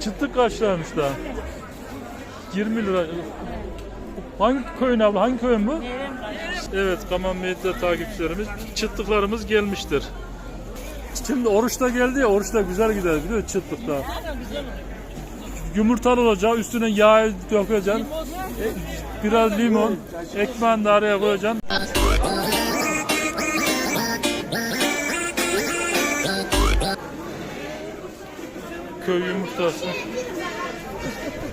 Çıtlık kaç liraymış daha? 20 lira. Hangi köyün abla? Hangi köyün bu? Evet, Kaman Medya takipçilerimiz, çıtlıklarımız gelmiştir. Şimdi oruçta geldi ya, oruçta güzel gider biliyor musun çıtlıkta. Yumurtalı olacak, üstüne yağ dökeceksin. E, biraz limon, ekmeğini de araya koyacaksın. Köy yumurtası.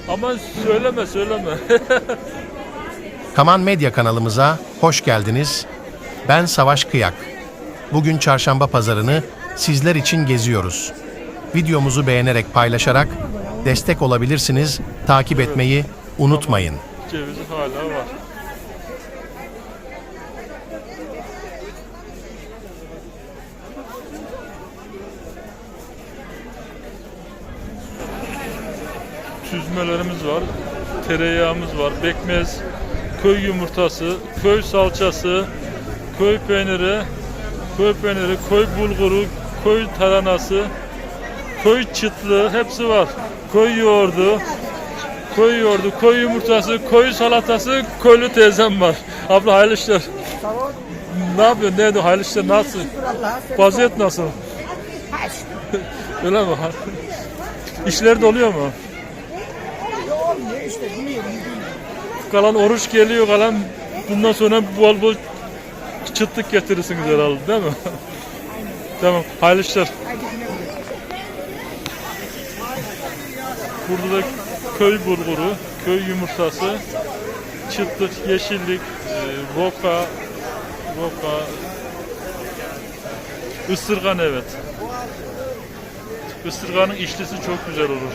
Ama söyleme söyleme. Kaman Medya kanalımıza hoş geldiniz. Ben Savaş Kıyak. Bugün çarşamba pazarını sizler için geziyoruz. Videomuzu beğenerek paylaşarak destek olabilirsiniz. Takip etmeyi unutmayın. Cevizi hala var. Süzmelerimiz var. Tereyağımız var. Bekmez, köy yumurtası, köy salçası, köy peyniri, köy peyniri, köy bulguru, köy taranası, köy çıtlığı hepsi var. Köy yoğurdu, Koy yoğurdu, koy yumurtası, koy salatası, köylü teyzem var. Abla hayırlı işler. Ne yapıyorsun? Ne hayırlı işler nasıl? Vaziyet nasıl? Öyle mi? İşler de oluyor mu? Olmuyor işte bilmiyorum. Kalan oruç geliyor kalan bundan sonra bol bol çıtlık getirirsiniz herhalde değil mi? tamam. Hayırlı işler. Burada da köy bulguru, köy yumurtası, çıtlık, yeşillik, e, roka, roka, ısırgan evet. Isırganın işlisi çok güzel olur.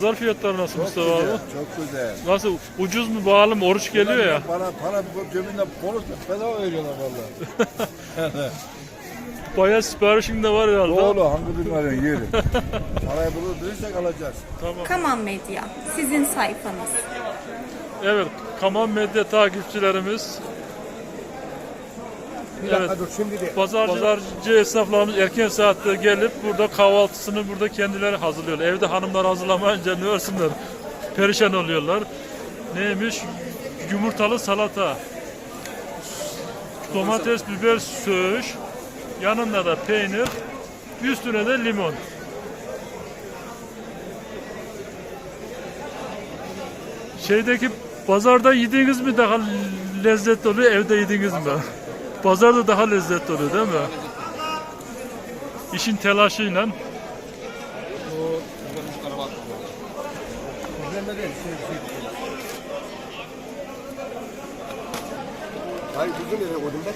Pazar fiyatları nasıl Mustafa abi? Çok güzel. Nasıl ucuz mu pahalı mı? Oruç geliyor ya. Para para cebinde bonus bedava veriyorlar vallahi. Bayağı siparişin de var herhalde. Doğru hangi numara yeri. Parayı bulur verirsek alacağız. Tamam. Kaman Medya, sizin sayfanız. Evet, Kaman Medya takipçilerimiz. Evet. dur şimdi de. Pazarcı, pazarcı esnaflarımız erken saatte gelip burada kahvaltısını burada kendileri hazırlıyorlar. Evde hanımlar hazırlamayınca ne örsünler? Perişan oluyorlar. Neymiş? Yumurtalı salata. Domates, biber, söğüş. Yanında da peynir. Üstüne de limon. Şeydeki pazarda yediğiniz mi daha lezzetli oluyor, evde yediğiniz mi? Pazarda daha lezzetli oluyor değil mi? İşin telaşıyla. Hayır kuzu nereye koydun bak.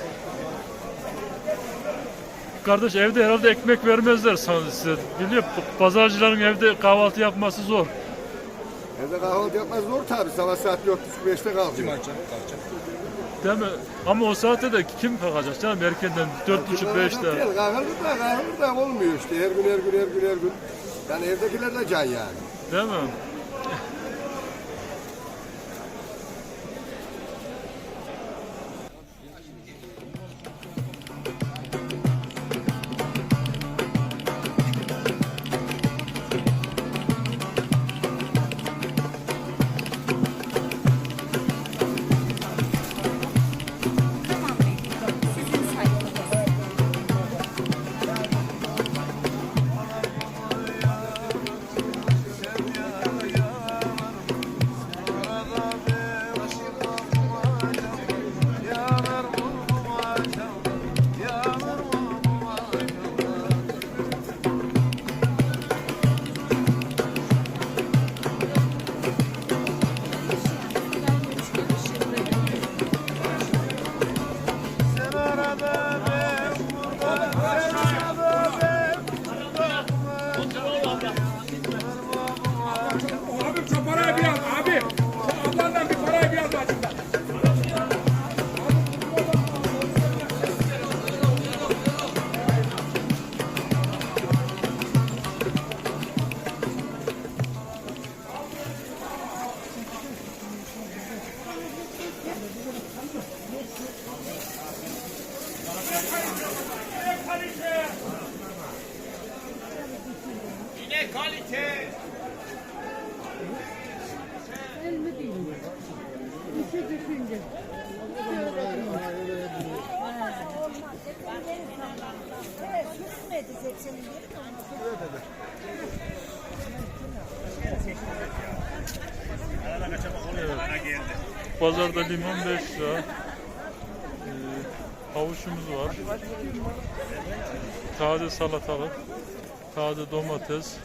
Kardeş evde herhalde ekmek vermezler sana size. Biliyor pazarcıların evde kahvaltı yapması zor. Evde kahvaltı yapmaz zor tabi. Sabah saat 4.30-5'te kalkıyor. Değil mi? Ama o saatte de kim kalkacak canım erkenden 4.30-5'te. Değil, Kahvaltı da kahvaltı da olmuyor işte. Her gün her gün her gün her gün. Yani evdekiler de can yani. Değil mi? kalite. Elmi değil? İşi düşünce. Evet, sürüm mü edecek senin değil mi? Evet, evet. Pazarda limon 5 lira. Ee, havuçumuz var. Taze salatalık, taze domates,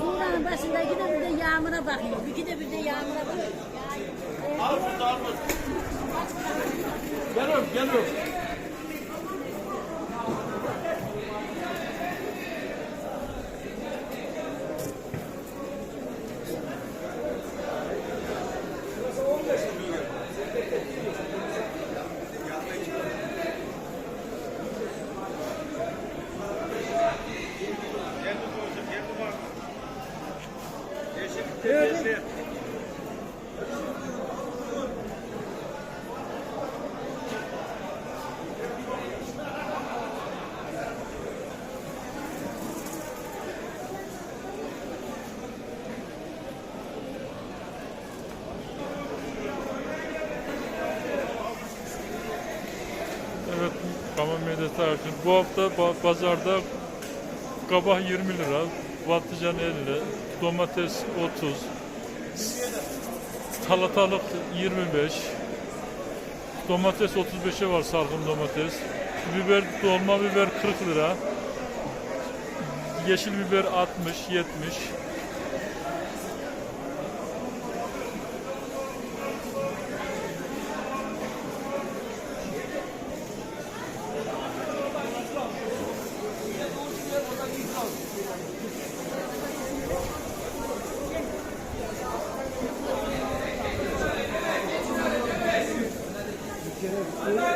Buranın başında de bir de yağmura bakıyor. İki de bir de yağmura bakıyor. Geliyorum Evet, Kaman Medya. Bu hafta pazarda kabak 20 lira, patlıcan 50, domates 30, salatalık 25, domates 35'e var salkım domates, biber dolma biber 40 lira, yeşil biber 60, 70,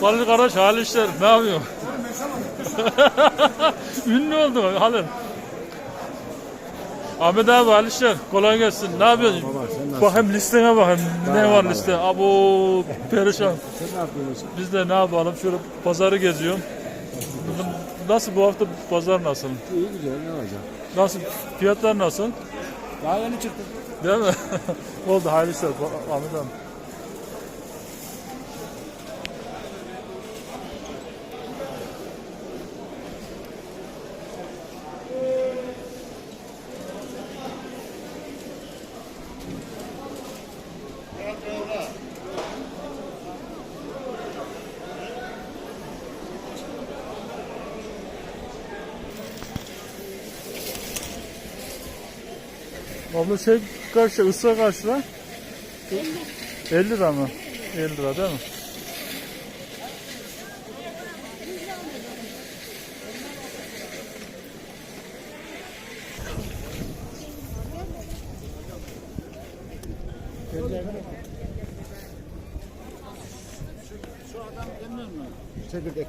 Halil Karaş hal işler ne yapıyor? Ünlü oldu Halil. Ahmet abi hal işler kolay gelsin. Ne yapıyorsun? Bakayım listene bakayım. Ne var liste? Abo perişan. Biz de ne yapalım? Şöyle pazarı geziyorum. Nasıl bu hafta pazar nasıl? İyi güzel ne olacak? Nasıl? Fiyatlar nasıl? Daha yeni çıktı. Değil mi? Oldu hayırlı işler Ahmet abi. Abla şey kaç lira? Isı kaç lira? 50. 50 lira mı? 50 lira değil mi? Çekirdek.